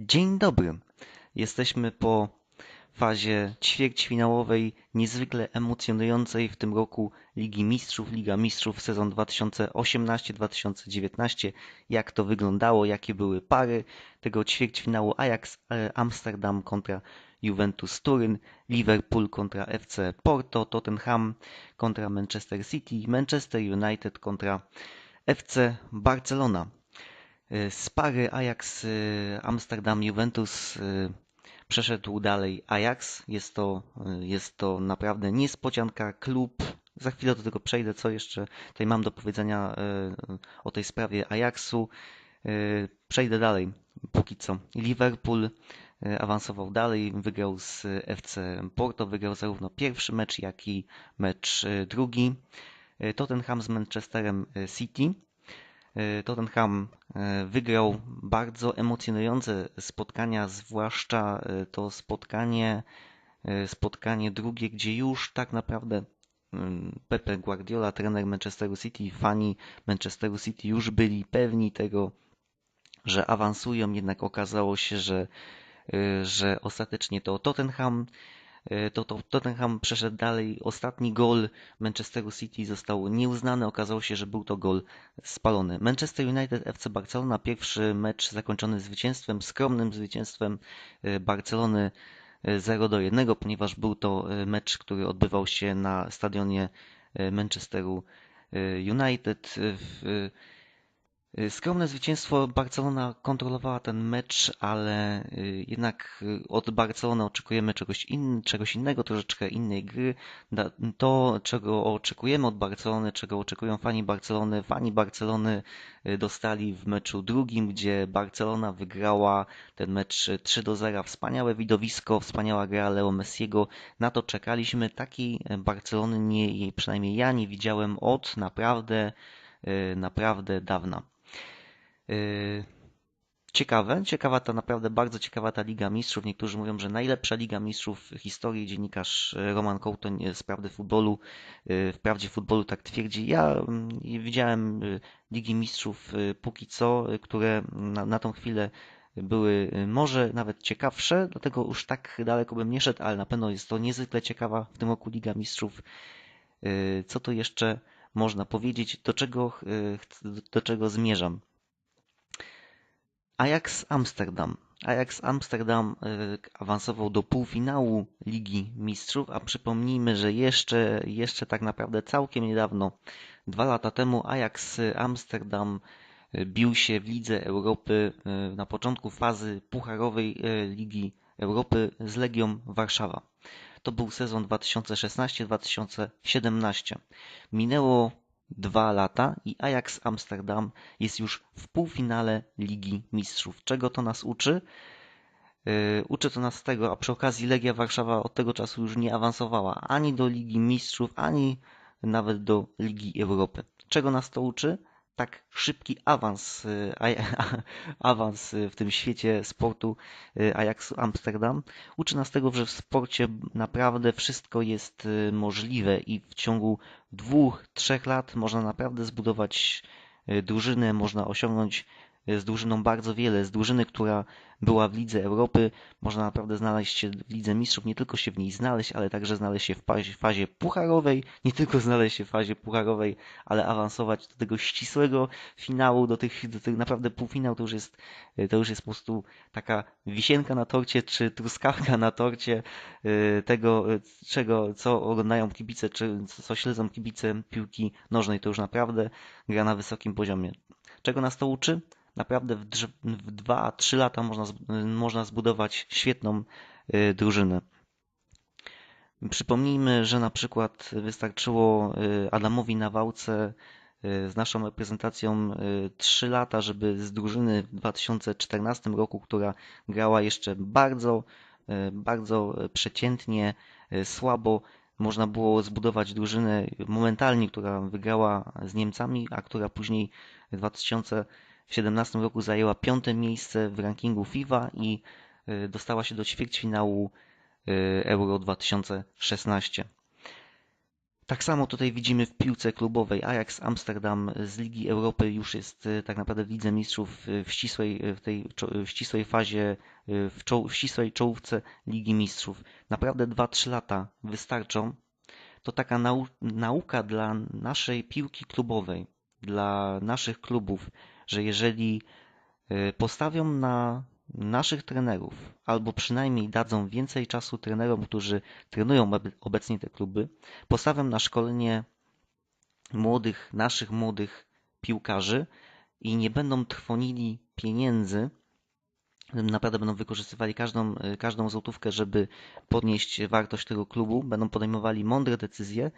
Dzień dobry. Jesteśmy po fazie ćwierćfinałowej, niezwykle emocjonującej w tym roku Ligi Mistrzów, Liga Mistrzów sezon 2018-2019. Jak to wyglądało, jakie były pary tego ćwierćfinału Ajax e, Amsterdam kontra Juventus Turyn, Liverpool kontra FC Porto, Tottenham kontra Manchester City, Manchester United kontra FC Barcelona. Z pary Ajax Amsterdam Juventus przeszedł dalej Ajax. Jest to, jest to naprawdę niespodzianka. Klub, za chwilę do tego przejdę, co jeszcze tutaj mam do powiedzenia o tej sprawie Ajaxu. Przejdę dalej, póki co. Liverpool awansował dalej, wygrał z FC Porto, wygrał zarówno pierwszy mecz, jak i mecz drugi. Tottenham z Manchesterem City Tottenham wygrał bardzo emocjonujące spotkania, zwłaszcza e, to spotkanie, spotkanie drugie, gdzie już tak naprawdę mm, Pepe Guardiola, trener Manchesteru City, fani Manchesteru City już byli pewni tego, że awansują, jednak okazało się, że, że ostatecznie to Tottenham E, to, to Tottenham przeszedł dalej. Ostatni gol Manchesteru City został nieuznany. Okazało się, że był to gol spalony. Manchester United FC Barcelona. Pierwszy mecz zakończony zwycięstwem, skromnym zwycięstwem e, Barcelony 0 e, do 1, ponieważ był to mecz, który odbywał się na stadionie Manchesteru United. W skromne zwycięstwo. Barcelona kontrolowała ten mecz, ale y, jednak y, od Barcelony oczekujemy czegoś, in, czegoś innego, troszeczkę innej gry. To, czego oczekujemy od Barcelony, czego oczekują fani Barcelony, fani Barcelony dostali w meczu drugim, gdzie Barcelona wygrała ten mecz 3 do 0. Wspaniałe widowisko, wspaniała gra Leo Messiego. Na to czekaliśmy. Takiej Barcelony nie, przynajmniej ja nie widziałem od naprawdę, naprawdę dawna. Yy, ciekawe, ciekawa ta naprawdę bardzo ciekawa ta Liga Mistrzów. Niektórzy mówią, że najlepsza Liga Mistrzów w historii. Dziennikarz Roman Kołtoń z Prawdy Futbolu, yy, w Prawdzie Futbolu tak twierdzi. Ja mm, widziałem Ligi Mistrzów póki co, które na, na tą chwilę były może nawet ciekawsze, dlatego już tak daleko bym nie szedł, ale na pewno jest to niezwykle ciekawa w tym roku Liga Mistrzów. Co tu jeszcze można powiedzieć, do czego, do czego zmierzam? Ajax Amsterdam. Ajax Amsterdam y, awansował do półfinału Ligi Mistrzów, a przypomnijmy, że jeszcze, jeszcze tak naprawdę całkiem niedawno, dwa lata temu, Ajax Amsterdam y, bił się w Lidze Europy y, na początku fazy pucharowej Ligi Europy z Legią Warszawa. To był sezon 2016-2017. Minęło dwa lata i Ajax Amsterdam jest już w półfinale Ligi Mistrzów. Czego to nas uczy? Yy, uczy to nas tego, a przy okazji Legia Warszawa od tego czasu już nie awansowała ani do Ligi Mistrzów, ani nawet do Ligi Europy. Czego nas to uczy? Tak szybki awans, y, awans w tym świecie sportu y, Ajaxu Amsterdam. Uczy nas tego, że w sporcie naprawdę wszystko jest y, możliwe i w ciągu dwóch, trzech lat można naprawdę zbudować drużynę, można osiągnąć z drużyną bardzo wiele. Z drużyny, która była w Lidze Europy, można naprawdę znaleźć się w Lidze Mistrzów, nie tylko się w niej znaleźć, ale także znaleźć się w fazie, fazie pucharowej, nie tylko znaleźć się w fazie pucharowej, ale awansować do tego ścisłego finału, do tych, do tych naprawdę półfinał to już jest, to już jest po prostu taka wisienka na torcie, czy truskawka na torcie y, tego, czego, co oglądają kibice, czy co śledzą kibice piłki nożnej. To już naprawdę gra na wysokim poziomie. Czego nas to uczy? Naprawdę w, w 2-3 lata można, można zbudować świetną y, drużynę. Przypomnijmy, że na przykład wystarczyło y, Adamowi Nawałce y, z naszą reprezentacją 3 lata, żeby z drużyny w 2014 roku, która grała jeszcze bardzo, bardzo przeciętnie, słabo, można było zbudować drużynę momentalnie, która wygrała z Niemcami, a która później w 2000 w 2017 roku zajęła piąte miejsce w rankingu FIFA i y, dostała się do ćwierćfinału y, Euro 2016. Tak samo tutaj widzimy w piłce klubowej Ajax Amsterdam z Ligi Europy już jest y, tak naprawdę w Mistrzów w ścisłej, w tej w ścisłej fazie, w, czoł, w ścisłej czołówce Ligi Mistrzów. Naprawdę 2-3 lata wystarczą. To taka nau nauka dla naszej piłki klubowej, dla naszych klubów, że jeżeli y, postawią na naszych trenerów, albo przynajmniej dadzą więcej czasu trenerom, którzy trenują obe- obecnie te kluby, postawią na szkolenie młodych, naszych młodych piłkarzy i nie będą trwonili pieniędzy, naprawdę będą wykorzystywali każdą, y, każdą złotówkę, żeby podnieść wartość tego klubu, będą podejmowali mądre decyzje,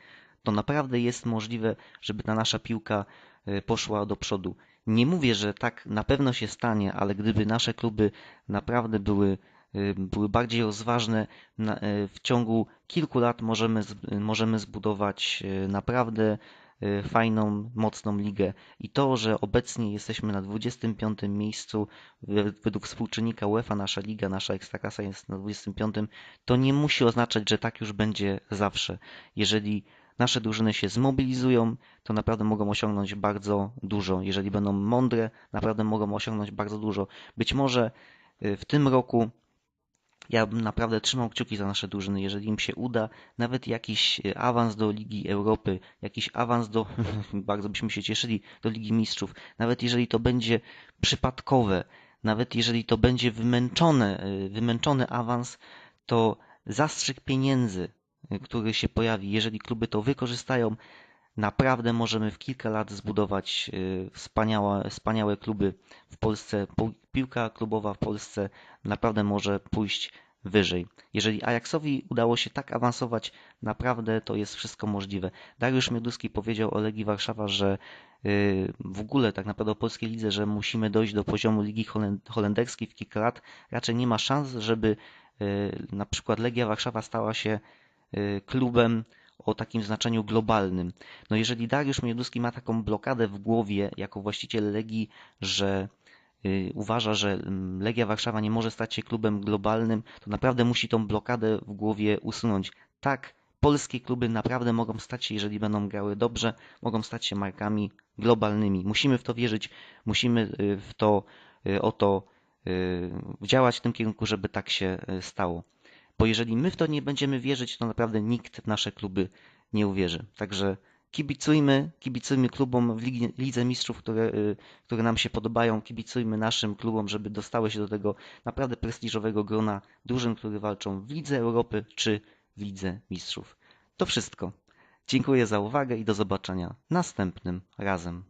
to naprawdę jest możliwe, żeby ta nasza piłka y, poszła do przodu. Nie mówię, że tak na pewno się stanie, ale gdyby nasze kluby naprawdę były, y, były bardziej rozważne, y, w ciągu kilku lat możemy, możemy zbudować y, naprawdę fajną, mocną ligę. I to, że obecnie jesteśmy na 25 miejscu we- według współczynnika UEFA, nasza liga, nasza ekstraklasa jest na 25, to nie musi oznaczać, że tak już będzie zawsze. Jeżeli nasze drużyny się zmobilizują, to naprawdę mogą osiągnąć bardzo dużo. Jeżeli będą mądre, naprawdę mogą osiągnąć bardzo dużo. Być może y, w tym roku ja bym naprawdę trzymał kciuki za nasze drużyny. Jeżeli im się uda, nawet jakiś y, awans do Ligi Europy, jakiś awans do, bardzo byśmy się cieszyli, do Ligi Mistrzów, nawet jeżeli to będzie przypadkowe, nawet jeżeli to będzie wymęczone, y, wymęczony awans, to zastrzyk pieniędzy, który się pojawi, jeżeli kluby to wykorzystają, naprawdę możemy w kilka lat zbudować y, wspaniałe, wspaniałe kluby w Polsce. Piłka klubowa w Polsce naprawdę może pójść wyżej. Jeżeli Ajaxowi udało się tak awansować, naprawdę to jest wszystko możliwe. Dariusz Mioduski powiedział o Legii Warszawa, że y, w ogóle tak naprawdę o polskiej lidze, że musimy dojść do poziomu Ligi Holen- Holenderskiej w kilka lat. Raczej nie ma szans, żeby y, na przykład Legia Warszawa stała się klubem o takim znaczeniu globalnym. No jeżeli Dariusz Mioduski ma taką blokadę w głowie jako właściciel Legii, że y, uważa, że mm, Legia Warszawa nie może stać się klubem globalnym, to naprawdę musi tą blokadę w głowie usunąć. Tak, polskie kluby naprawdę mogą stać się, jeżeli będą grały dobrze, mogą stać się markami globalnymi. Musimy w to wierzyć, musimy y, w to, y, o to y, działać w tym kierunku, żeby tak się y, stało. Bo jeżeli my w to nie będziemy wierzyć, to naprawdę nikt w nasze kluby nie uwierzy. Także kibicujmy, kibicujmy klubom w Lidze Mistrzów, które, y, które nam się podobają, kibicujmy naszym klubom, żeby dostały się do tego naprawdę prestiżowego grona drużyn, które walczą w Lidze Europy czy w Lidze Mistrzów. To wszystko. Dziękuję za uwagę i do zobaczenia następnym razem.